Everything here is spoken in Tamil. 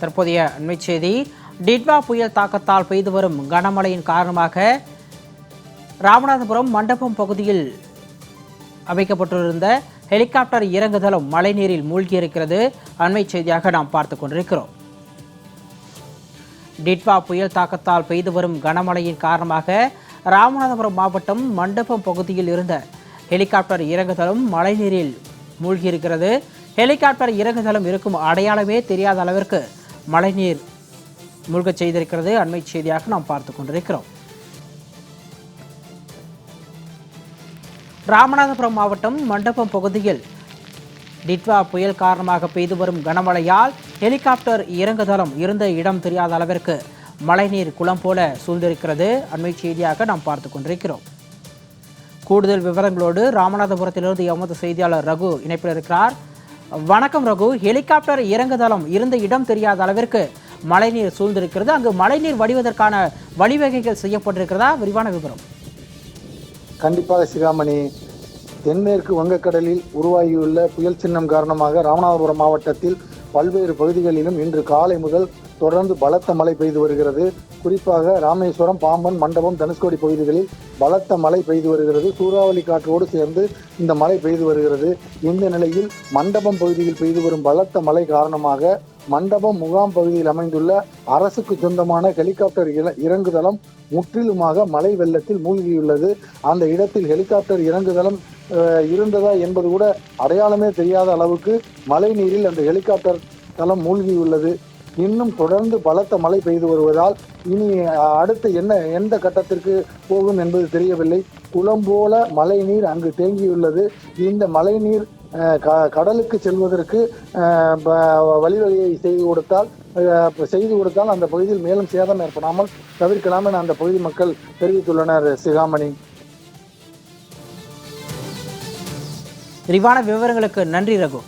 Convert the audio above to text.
தற்போதைய அண்மை செய்தி. டிட்வா புயல் தாக்கத்தால் பெய்து வரும் கனமழையின் காரணமாக ராமநாதபுரம் மண்டபம் பகுதியில் அமைக்கப்பட்டிருந்த ஹெலிகாப்டர் இறங்குதலும் மழைநீரில் மூழ்கியிருக்கிறது. அண்மை செய்தியாக நாம் பார்த்து கொண்டிருக்கிறோம். டிட்வா புயல் தாக்கத்தால் பெய்து வரும் கனமழையின் காரணமாக ராமநாதபுரம் மாவட்டம் மண்டபம் பகுதியில் இருந்த ஹெலிகாப்டர் இறங்குதலும் மழைநீரில் மூழ்கியிருக்கிறது. ஹெலிகாப்டர் இறங்குதலும் இருக்கும் அடையாளமே தெரியாத அளவிற்கு மழைநீர் மூழ்கச் செய்திருக்கிறது. அண்மை செய்தியாக நாம் பார்த்து கொண்டிருக்கிறோம். ராமநாதபுரம் மாவட்டம் மண்டபம் பகுதியில் டிட்வா புயல் காரணமாக பெய்து வரும் கனமழையால் ஹெலிகாப்டர் இறங்குதளம் இருந்த இடம் தெரியாத அளவிற்கு மழைநீர் குளம் போல சூழ்ந்திருக்கிறது. அண்மை செய்தியாக நாம் பார்த்து கொண்டிருக்கிறோம். கூடுதல் விவரங்களோடு ராமநாதபுரத்திலிருந்து எமது செய்தியாளர் ரகு இணைப்பில் இருக்கிறார். வணக்கம் ரகு. ஹெலிகாப்டர் இறங்குதளம் இருந்த இடம் தெரியாத அளவிற்கு மழைநீர் சூழ்ந்திருக்கிறது. அங்கு மழைநீர் வடிவதற்கான வழிவகைகள் செய்யப்பட்டிருக்கிறதா? விரிவான விவரம். கண்டிப்பாக சிகாமணி. தென்மேற்கு வங்கக்கடலில் உருவாகியுள்ள புயல் சின்னம் காரணமாக ராமநாதபுரம் மாவட்டத்தில் பல்வேறு பகுதிகளிலும் இன்று காலை முதல் தொடர்ந்து பலத்த மழை பெய்து வருகிறது. குறிப்பாக ராமேஸ்வரம் பாம்பன் மண்டபம் தனுஷ்கோடி பகுதிகளில் பலத்த மழை பெய்து வருகிறது. சூறாவளி காற்றோடு சேர்ந்து இந்த மழை பெய்து வருகிறது. இந்த நிலையில் மண்டபம் பகுதியில் பெய்து வரும் பலத்த மழை காரணமாக மண்டபம் முகாம் பகுதியில் அமைந்துள்ள அரசுக்கு சொந்தமான ஹெலிகாப்டர் இறங்குதளம் முற்றிலுமாக மழை வெள்ளத்தில் மூழ்கியுள்ளது. அந்த இடத்தில் ஹெலிகாப்டர் இறங்குதளம் இருந்ததா என்பது கூட அடையாளமே தெரியாத அளவுக்கு மழை நீரில் அந்த ஹெலிகாப்டர் தளம் மூழ்கியுள்ளது. இன்னும் தொடர்ந்து பலத்த மழை பெய்து வருவதால் இனி அடுத்து என்ன எந்த கட்டத்திற்கு போகும் என்பது தெரியவில்லை. குளம் போல மழை நீர் அங்கு தேங்கியுள்ளது. இந்த மழை நீர் க- கடலுக்கு செல்வதற்கு வழிவகையை செய்து கொடுத்தால் செய்து கொடுத்தால் அந்த பகுதியில் மேலும் சேதம் ஏற்படாமல் தவிர்க்கலாம் என அந்த பகுதி மக்கள் தெரிவித்துள்ளனர் சிகாமணி. விரிவான விவரங்களுக்கு நன்றி ரகு.